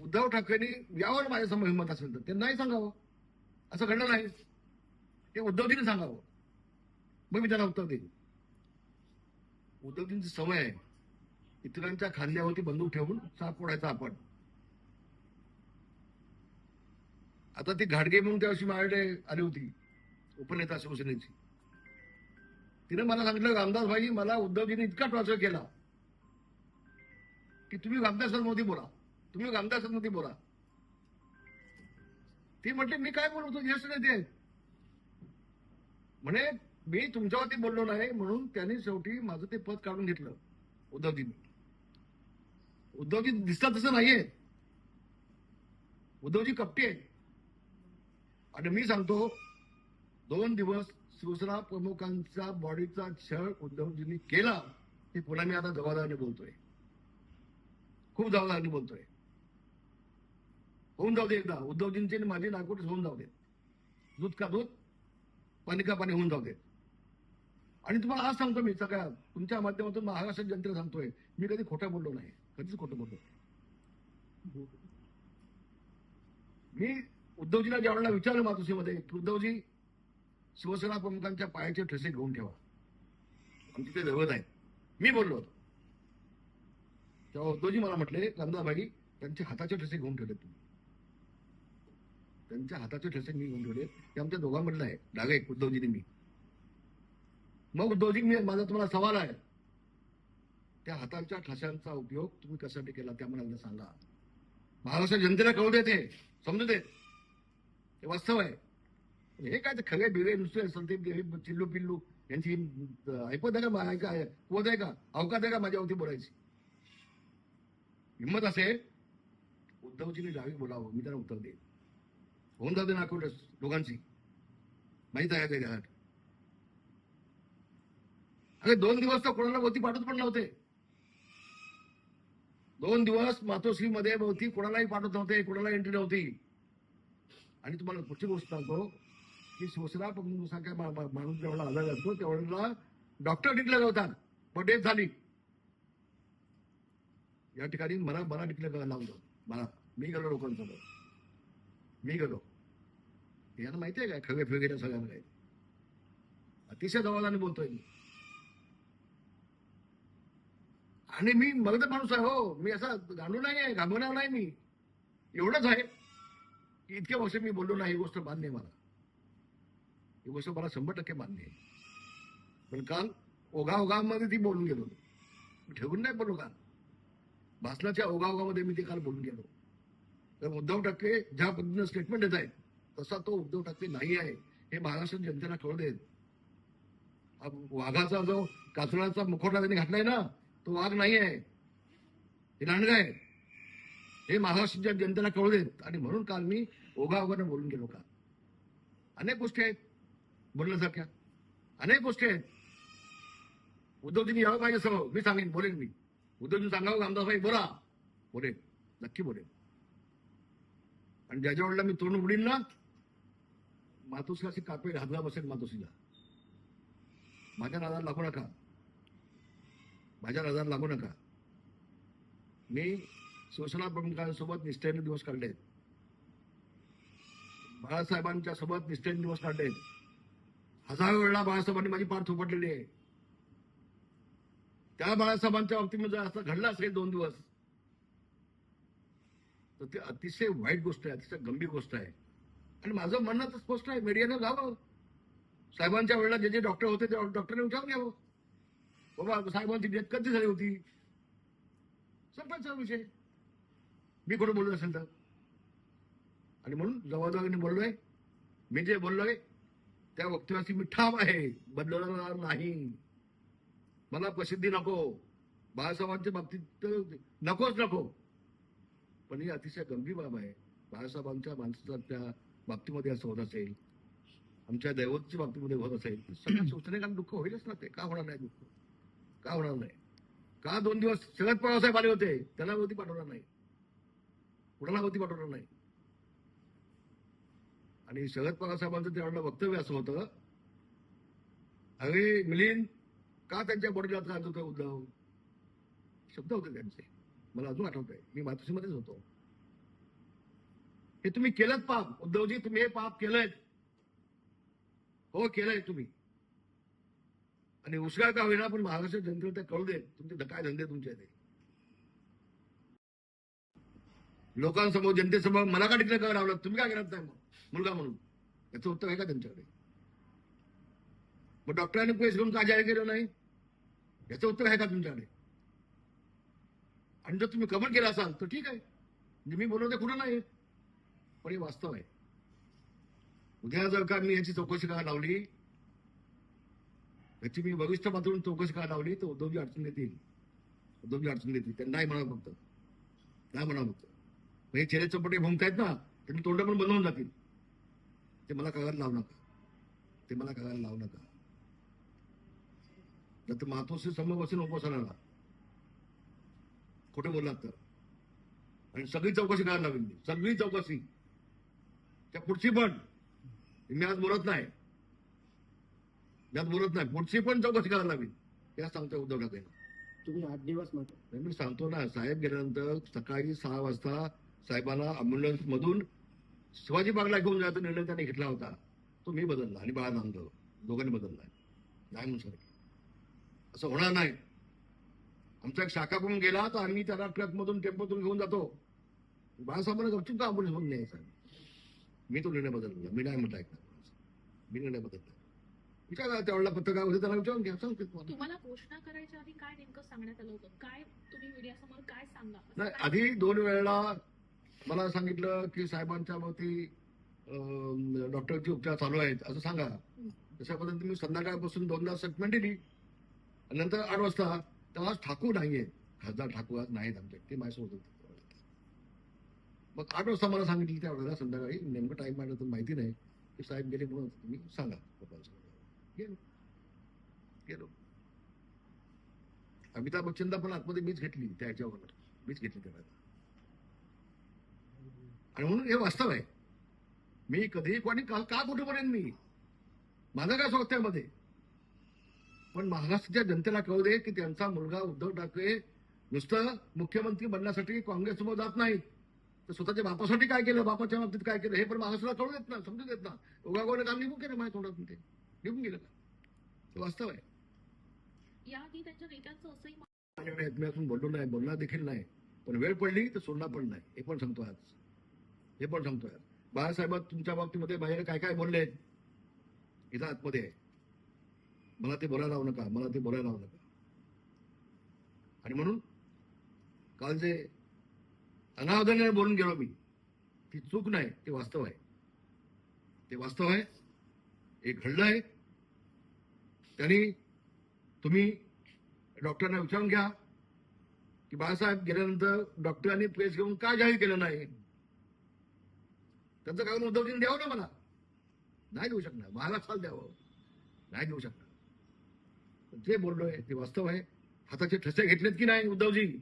उद्धव ठाकरेंनी यावर माझ्यासमोर हिंमत असेल तर ते नाही सांगावं. असं घडलं नाही. ते उद्धवजीने सांगावं. मग मी त्याला उत्तर देईन. उद्धवजींची सवय आहे. इतरांच्या खांद्यावरती बंदूक ठेवून साप फोडायचा आपण. आता ती घाडगे म्हणून त्यावर्षी माझ्याकडे आली होती. उपनेता शिवसेनेची. तिने मला सांगितलं रामदास भाई मला उद्धवजीने इतका टॉर्चर केला की तुम्ही रामदास मोदी बोला. तुम्ही रामदासांमध्ये बोला. ती म्हटली मी काय बोलतो ज्येष्ठ नेते म्हणे मी तुमच्यावरती बोललो नाही म्हणून त्यांनी शेवटी माझं ते पद काढून घेतलं उद्धवजींनी. उद्धवजी दिसतात तसं नाहीये. उद्धवजी कपटी आहे आणि मी सांगतो दोन दिवस शिवसेना प्रमुखांचा बॉडीचा छळ उद्धवजींनी केला हे पुन्हा मी आता जबाबदारीने बोलतोय. खूप जबाबदारीने बोलतोय. होऊन जाऊ दे एकदा. उद्धवजींचे आणि माझे नागपूर होऊन जाऊ दे. दूध का दूध पाणी का पाणी होऊन जाऊ दे. आणि तुम्हाला आज सांगतो मी सगळ्या तुमच्या माध्यमातून महाराष्ट्र जनतेला सांगतोय मी कधी खोटं बोललो नाही. कधीच खोटं बोललो मी उद्धवजीला ज्यावेळेला विचारलं मातुसीमध्ये की उद्धवजी शिवसेना प्रमुखांच्या पायाचे ठसे घेऊन ठेवा. आमची ते दैवत आहे मी बोललो होतो. तेव्हा उद्धवजी मला म्हटले रामदासभाई त्यांचे हाताचे ठसे घेऊन ठेवले तुम्ही. त्यांच्या हाताचे ठसे मी घेऊन ठेवले. ते आमच्या दोघांमधलं आहे. डागा एक उद्धवजीने मी. मग उद्धवजी मी माझा तुम्हाला सवाल आहे. त्या हातांच्या ठशांचा उपयोग तुम्ही कशासाठी केला? त्या मला सांगा. महाराष्ट्र जनतेला कळू देते समजू दे. ते वास्तव आहे. हे काय ते खरे बिरे नुसते संदीप देवी चिल्लू पिल्लू यांची ऐपत आहे का? ऐका आहे का आहे का? अवकात आहे का? माझ्यावरती बोलायची. हिंमत असेल? उद्धवजीने डावी बोलावं. मी त्यांना उत्तर देईन. होऊन जाते ना नाकोटच दोघांची माहीत आहे का घरात अरे दोन दिवस तर कोणाला भोवती पाठवत पण नव्हते दोन दिवस मातोश्री मध्ये भोवती कोणालाही पाठवत नव्हते कोणाला एंट्री नव्हती आणि तुम्हाला पुढची गोष्ट सांगतो की सोसरा पण मा- माणूस जेवढा आजार असतो तेवढ्याला डॉक्टर डिक्लेअर होतात पण डेथ झाली या ठिकाणी मला मला डिक्लेअर लावलं मला मी गेलो लोकांसोबत मी गेलो यांना माहिती आहे काय खगे फेगे सगळ्यांना काय अतिशय जबाबदारी बोलतोय मी. आणि मी मगत माणूस आहे हो मी असा गांडू नाही आहे घाबरणार नाही मी. एवढंच आहे. की इतक्या वर्ष मी बोललो नाही ही गोष्ट मान्य आहे मला. ही गोष्ट मला शंभर टक्के मान्य आहे. पण काल ओघा ओघामध्ये ती बोलून गेलो. मी ठेवून नाही बोललो काल. भाषणाच्या ओघाओघामध्ये मी ते काल बोलून गेलो. तर उद्धव ठाकरे ज्या पद्धतीनं स्टेटमेंट देत आहेत तसा तो उद्धव ठाकरे नाही आहे हे महाराष्ट्र जनतेला कळू देत. वाघाचा जो कासराचा मुखोटा त्यांनी घातलाय ना तो वाघ नाही आहे. हे लांडगा आहे हे महाराष्ट्राच्या जनतेला कळू देत. आणि म्हणून काल मी ओघा ओघानं बोलून गेलो का अनेक गोष्टी आहेत बोलण्यासारख्या. अनेक गोष्टी आहेत. उद्धवजींनी यावं पाहिजे सर्व मी सांगेन बोलेन मी. उद्धवजी सांगावं रामदासभाई बोला. बोलेन. नक्की बोलेन. आणि ज्याच्या वडिला मी तोंड उडीन ना मातोश्रीला अशी कापे हादरा बसेल मातोश्रीला. माझ्या राजाला लागू नका. माझ्या राजाला लागू नका. मी शिवसेना प्रमुखांसोबत निष्ठेने दिवस काढलेत. बाळासाहेबांच्या सोबत निष्ठेने दिवस काढलेत. हजारो वेळा बाळासाहेबांनी माझी पाठ थोपटलेली आहे. त्या बाळासाहेबांच्या बाबतीमध्ये म्हणजे जर असं घडलं असेल दोन दिवस. तर ते अतिशय वाईट गोष्ट आहे अतिशय गंभीर गोष्ट आहे. आणि माझं म्हणणं तर स्पष्ट आहे मीडियानं जावं साहेबांच्या वेळेला जे जे डॉक्टर होते ते डॉक्टरने विचारून घ्यावं. बाबा साहेबांची डेथ कधी झाली होती? संपायचा विषय. मी कुठं बोललो असेल तर. आणि म्हणून जबाबदारीने बोललोय. मी जे बोललोय त्या वक्तव्याची मी ठाम आहे. बदलणार नाही. मला प्रसिद्धी नको. बाळासाहेबांच्या बाबतीत तर नकोच नको. पण ही अतिशय गंभीर बाब आहे. बाळासाहेबांच्या माणसाच्या बाबतीमध्ये असं होत असेल आमच्या दैवतच्या बाबतीमध्ये होत असेल सगळ्या शिवसेनेला दुःख होईलच ना ते. का होणार नाही दुःख? का होणार नाही? का दोन दिवस शरद पवार साहेब आले होते? त्याला वरती पाठवणार नाही. कुणाला वरती पाठवणार नाही? आणि शरद पवार साहेबांचं त्यावेळेला वक्तव्य असं होतं अरे मिलिंद का त्यांच्या बॉडीला त्रास होतो उद्धव? शब्द होते त्यांचे. मला अजून आठवत आहे मी मातोश्रीमध्येच होतो. हे तुम्ही केलं पाप. उद्धवजी तुम्ही हे पाप केलंय. हो केलंय तुम्ही. आणि उशिरा का होईना पण महाराष्ट्र जनतेला ते कळू दे. तुमचे काय धंदे तुमचे ते लोकांसमोर जनतेसमोर मला का टिकलं करावं लागलं तुम्ही काय करत नाही मग? मुलगा म्हणून. याचं उत्तर आहे का त्यांच्याकडे? मग डॉक्टरांनी केस घेऊन का जाहीर केलं नाही? याचं उत्तर आहे का तुमच्याकडे? आणि जर तुम्ही कमेंट केला असाल तर ठीक आहे. म्हणजे मी बोलवते कुठं नाही. पण हे वास्तव आहे. उद्या जर का मी याची चौकशी का लावली याची मी भविष्य पातळीवर चौकशी का लावली तर उद्धवजी अडचण देतील उद्धवजी अडचण देतील त्यांना नाही म्हणा फक्त. नाही म्हणा फक्त. हे चेहरे चपटे भुंकतायत ना त्यांनी तोंड पण बनवून जातील. ते मला कागायला लावू नका. ते मला कागायला लावू नका. तर मातोश्री समोर बसून उपोषणाला खोटं बोललात तर. आणि सगळी चौकशी करायला लावेल मी. सगळी चौकशी. त्या पुढची पण. मी आज बोलत नाही. मी आज बोलत नाही. पुढची पण चौकशी करायला लावेल त्या सांगतोय उद्धव ठाकरे तुम्ही आठ दिवस मी सांगतो ना साहेब गेल्यानंतर सकाळी सहा वाजता साहेबांना अम्ब्युलन्स मधून शिवाजी बागला घेऊन जायचा निर्णय त्यांनी घेतला होता. तो मी बदलला आणि बाळा नांदव दोघांनी बदलला. नाही म्हणून सर. असं होणार नाही. आमचा एक शाखा करून गेला तर आम्ही त्याला ट्रक मधून टेम्पोतून घेऊन जातो. बाळासाहेबांना गपचूप का अम्ब्युलन्स मधून न्यायचा. मी तो निर्णय बदलला मी नाही म्हटलं ऐकणार मी निर्णय बदलला विचारा त्यावेळेला पत्रकार होते त्याला विचारून घ्या. सांगते तुम्हाला घोषणा करायच्या आधी काय नेमकं सांगण्यात आलं होतं? काय तुम्ही मीडियासमोर काय सांगा? नाही आधी दोन वेळेला मला सांगितलं की साहेबांच्या अं, डॉक्टरचे उपचार चालू आहेत. असं सांगा. तशा पद्धतीने मी संध्याकाळपासून दोनदा स्टेटमेंट दिली. नंतर आठ वाजता तेव्हा ठाकूर नाहीये खासदार ठाकूर आज नाहीत आमचे. ते माझ्यासोबत होते. मग आठ वाजता मला सांगितलं त्यावेळेला संध्याकाळी नेमकं टाईम माझ्या तर माहिती नाही. की साहेब गेले म्हणून तुम्ही सांगा. लोकांसमोर. गेलो गेलो अमिताभ बच्चनला पण आतमध्ये मीच घेतली त्या ह्याच्यावर. मीच घेतली त्या आणि म्हणून हे वास्तव आहे. मी कधी कोणी का का कुठं पडेन मी? माझं काय स्वार्थ पण महाराष्ट्राच्या जनतेला कळू दे की त्यांचा मुलगा उद्धव ठाकरे नुसतं मुख्यमंत्री बनण्यासाठी काँग्रेससमोर जात नाहीत. तर स्वतःच्या बापासाठी काय केलं? बापाच्या बाबतीत काय केलं? हे पण महाराष्ट्राला कळू देत ना समजू देत ना उगागोने काम निघून केलं माझ्या तोंडातून ते. निघून गेलं का? ते वास्तव आहे. मा- अजून बोललो नाही बोलणार देखील नाही. पण वेळ पडली तर सोडणार पण नाही. हे पण सांगतो आज. हे पण सांगतोय आज. बाळासाहेब तुमच्या बाबतीमध्ये बाहेर काय काय बोलले? इथं आतमध्ये. आहे मला ते बोलायला लावू नका मला ते बोलायला लावू नका. आणि म्हणून काल जे अनावधानाने बोलून गेलो मी. ती चूक नाही ते वास्तव आहे. ते वास्तव आहे. हे घडलं आहे. त्यांनी तुम्ही डॉक्टरांना विचारून घ्या की बाळासाहेब गेल्यानंतर डॉक्टरांनी प्रेस घेऊन का जाहीर केलं नाही? त्यांचं कारण उद्धवजीने द्यावं ना मला? नाही देऊ शकणार. महाराष्ट्राला द्यावं. नाही देऊ शकणार. पण जे बोललोय ते वास्तव आहे. हाताचे ठसे घेतलेत की नाही उद्धवजी?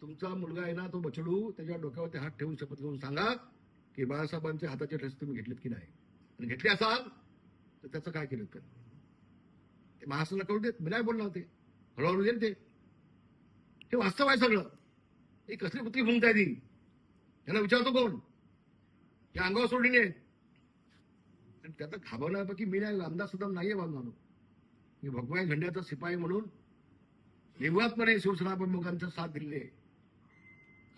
तुमचा मुलगा आहे ना तो बछडू त्याच्या डोक्यावरती हात ठेवून शपथ घेऊन सांगा की बाळासाहेबांचे हाताचे ठसे तुम्ही घेतलेत की नाही. आणि घेतले असाल तर त्याचं काय केलं तर? ते महाराष्ट्राला कळू देत मी नाही बोलणार ते. हळूहळू देईल ते. हे वास्तव आहे सगळं. ही कसली कुत्री भूमिका आहे ती? त्यांना विचारतो कोण? त्या अंगावर सोडली नाही आणि त्याचा घाबरण्यापैकी मी नाही आमदार सुद्धा नाहीये बांधणार मी भगवान झेंड्याचा शिपाई म्हणून निर्वातपणे शिवसेना प्रमुखांचा साथ दिली आहे.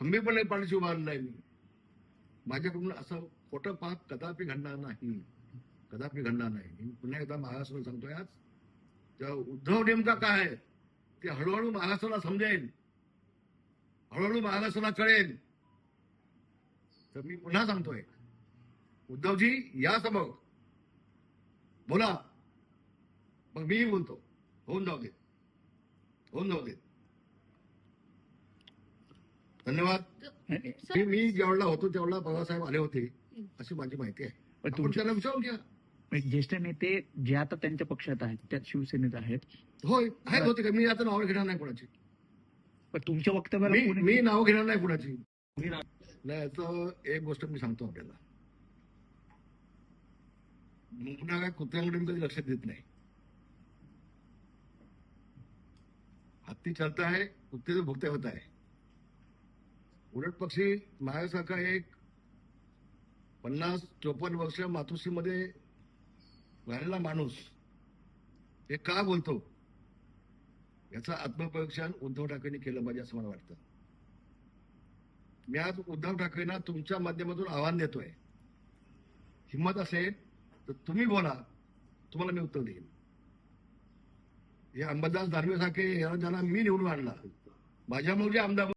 हम्मी पण नाही पाण्याची उभारलाय मी. माझ्याकडून असं खोटं पाप कदापि घडणार नाही. कदापि घडणार नाही. मी पुन्हा एकदा महाराष्ट्राला सांगतोय आज तेव्हा उद्धव नेमका काय आहे? ते हळूहळू महाराष्ट्राला समजेल. हळूहळू महाराष्ट्राला कळेल. तर मी पुन्हा सांगतोय उद्धवजी या समोर. बोला. मग मीही बोलतो. होऊन जाऊ दे. होऊन जाऊ दे. धन्यवाद. मी मी जेवढा होतो तेवढा बाबासाहेब आले होते अशी माझी माहिती आहे. त्यांना विचारून घ्या. ज्येष्ठ नेते जे आता त्यांच्या पक्षात आहेत त्यात शिवसेनेत आहेत. होय आहेत होते का मी आता नावं घेणार नाही कोणाची. पण तुमच्या वक्तव्याला मी नाव घेणार नाही कुणाची. नाही याचं एक गोष्ट मी सांगतो आपल्याला. पुन्हा काय कुत्र्यांकडे मी कधी लक्ष देत नाही. हत्ती चालता है कुत्ते भुगते होता है उलट पक्षी माझ्यासारखा एक पन्नास चोपन्न वर्ष मातोश्रीमध्ये राहिलेला माणूस हे का बोलतो? याचं आत्मपरीक्षण उद्धव ठाकरेंनी केलं पाहिजे असं मला वाटतं. मी आज उद्धव ठाकरेंना तुमच्या माध्यमातून आव्हान देतोय. हिंमत असेल तर तुम्ही बोला. तुम्हाला मी उत्तर देईन. हे अंबादास दानवे सारखे यांना ज्यांना मी निवडून आणला. माझ्यामुळे जे आमदार